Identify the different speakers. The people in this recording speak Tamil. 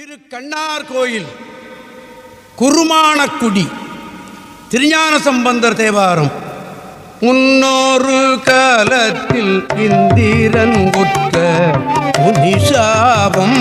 Speaker 1: திரு கண்ணார் கோயில் குருமானக்குடி திருஞான சம்பந்தர் தேவாரம். முன்னோரு காலத்தில் இந்திரன் உற்ற முனிஷாபம்